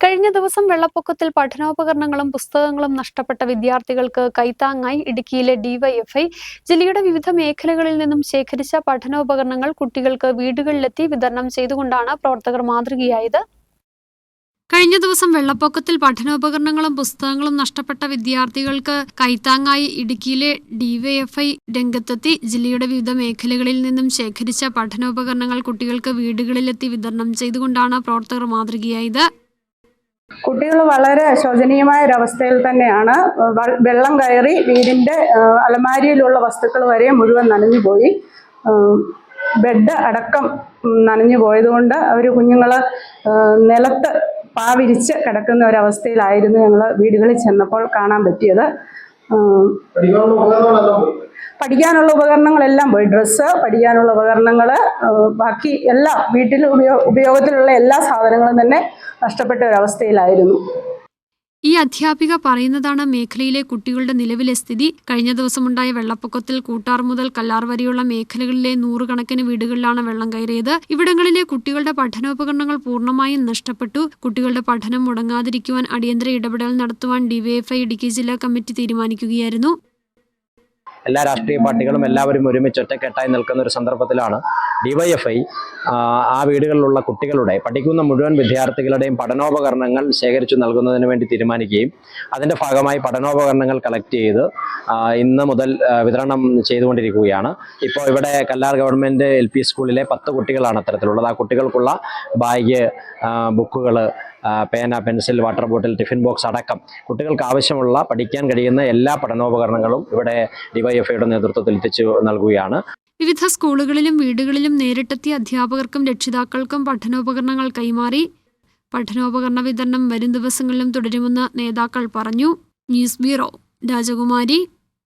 കഴിഞ്ഞ ദിവസം വെള്ളപ്പൊക്കത്തിൽ പഠനോപകരണങ്ങളും പുസ്തകങ്ങളും നഷ്ടപ്പെട്ട വിദ്യാർത്ഥികൾക്ക് കൈത്താങ്ങായി ഇടുക്കിയിലെ ഡിവൈഎഫ്ഐ ജില്ലയുടെ വിവിധ മേഖലകളിൽ നിന്നും ശേഖരിച്ച പഠനോപകരണങ്ങൾ കുട്ടികൾക്ക് വീടുകളിലെത്തി വിതരണം ചെയ്തുകൊണ്ടാണ് പ്രവർത്തകർ മാതൃകയായത്. കഴിഞ്ഞ ദിവസം വെള്ളപ്പൊക്കത്തിൽ പഠനോപകരണങ്ങളും പുസ്തകങ്ങളും നഷ്ടപ്പെട്ട വിദ്യാർത്ഥികൾക്ക് കൈത്താങ്ങായി ഇടുക്കിയിലെ ഡിവൈഎഫ്ഐ രംഗത്തെത്തി ജില്ലയുടെ വിവിധ മേഖലകളിൽ നിന്നും ശേഖരിച്ച പഠനോപകരണങ്ങൾ കുട്ടികൾക്ക് വീടുകളിലെത്തി വിതരണം ചെയ്തുകൊണ്ടാണ് പ്രവർത്തകർ മാതൃകയായത്. കുട്ടികൾ വളരെ ശോചനീയമായ ഒരവസ്ഥയിൽ തന്നെയാണ്. വെള്ളം കയറി വീടിന്റെ അലമാരിയിലുള്ള വസ്തുക്കൾ വരെ മുഴുവൻ നനഞ്ഞു പോയി. ബെഡ് അടക്കം നനഞ്ഞു പോയതുകൊണ്ട് അവർ കുഞ്ഞുങ്ങൾ നിലത്ത് പാവിരിച്ച് കിടക്കുന്ന ഒരവസ്ഥയിലായിരുന്നു ഞങ്ങൾ വീടുകളിൽ ചെന്നപ്പോൾ കാണാൻ പറ്റിയത്. പഠിക്കാനുള്ള ഉപകരണങ്ങളെല്ലാം പോയി. ഡ്രസ്സ് പഠിക്കാനുള്ള ഉപകരണങ്ങൾ ബാക്കി എല്ലാം വീട്ടിൽ ഉപയോ ഉപയോഗത്തിലുള്ള എല്ലാ സാധനങ്ങളും തന്നെ നഷ്ടപ്പെട്ട ഒരവസ്ഥയിലായിരുന്നു. ഈ അധ്യാപിക പറയുന്നതാണ് മേഖലയിലെ കുട്ടികളുടെ നിലവിലെ സ്ഥിതി. കഴിഞ്ഞ ദിവസമുണ്ടായ വെള്ളപ്പൊക്കത്തിൽ കൂട്ടാർ മുതൽ കല്ലാർ വരെയുള്ള മേഖലകളിലെ നൂറുകണക്കിന് വീടുകളിലാണ് വെള്ളം കയറിയത്. ഇവിടങ്ങളിലെ കുട്ടികളുടെ പഠനോപകരണങ്ങൾ പൂർണമായും നഷ്ടപ്പെട്ടു. കുട്ടികളുടെ പഠനം മുടങ്ങാതിരിക്കുവാൻ അടിയന്തര ഇടപെടൽ നടത്തുവാൻ ഡിവൈഎഫ്ഐ ഇടുക്കി ജില്ലാ കമ്മിറ്റി തീരുമാനിക്കുകയായിരുന്നു. എല്ലാ രാഷ്ട്രീയ പാർട്ടികളും എല്ലാവരും ഒരുമിച്ച് ഒറ്റക്കെട്ടായി നിൽക്കുന്ന ഒരു സന്ദർഭത്തിലാണ് ഡിവൈഎഫ്ഐ ആ വീടുകളിലുള്ള കുട്ടികളുടെ പഠിക്കുന്ന മുഴുവൻ വിദ്യാർത്ഥികളുടെയും പഠനോപകരണങ്ങൾ ശേഖരിച്ചു നൽകുന്നതിന് വേണ്ടി തീരുമാനിക്കുകയും അതിന്റെ ഭാഗമായി പഠനോപകരണങ്ങൾ കളക്ട് ചെയ്ത് ഇന്ന് മുതൽ വിതരണം ചെയ്തുകൊണ്ടിരിക്കുകയാണ്. ഇപ്പോൾ ഇവിടെ കല്ലാർ ഗവൺമെന്റ് എൽ പി സ്കൂളിലെ പത്ത് കുട്ടികളാണ് അത്തരത്തിലുള്ളത്. ആ കുട്ടികൾക്കുള്ള ബാഗ് ബുക്കുകൾ പേന pencil water bottle tiffin box അടക്കം കുട്ടികൾക്ക് ആവശ്യമുള്ള പഠിക്കാൻ കഴിയുന്ന എല്ലാ പഠനോപകരണങ്ങളും ഇവിടെ ഡിവൈഎഫ്ഐയുടെ നേതൃത്വത്തിൽ എത്തിച്ചു നൽകുകയാണ്. വിവിധ സ്കൂളുകളിലും വീടുകളിലും നേരിട്ടെത്തിയ അധ്യാപകർക്കും രക്ഷിതാക്കൾക്കും പഠനോപകരണങ്ങൾ കൈമാറി പഠനോപകരണ വിതരണം വരും ദിവസങ്ങളിലും തുടരുമെന്ന് നേതാക്കൾ പറഞ്ഞു. ന്യൂസ് ബ്യൂറോ രാജകുമാരി.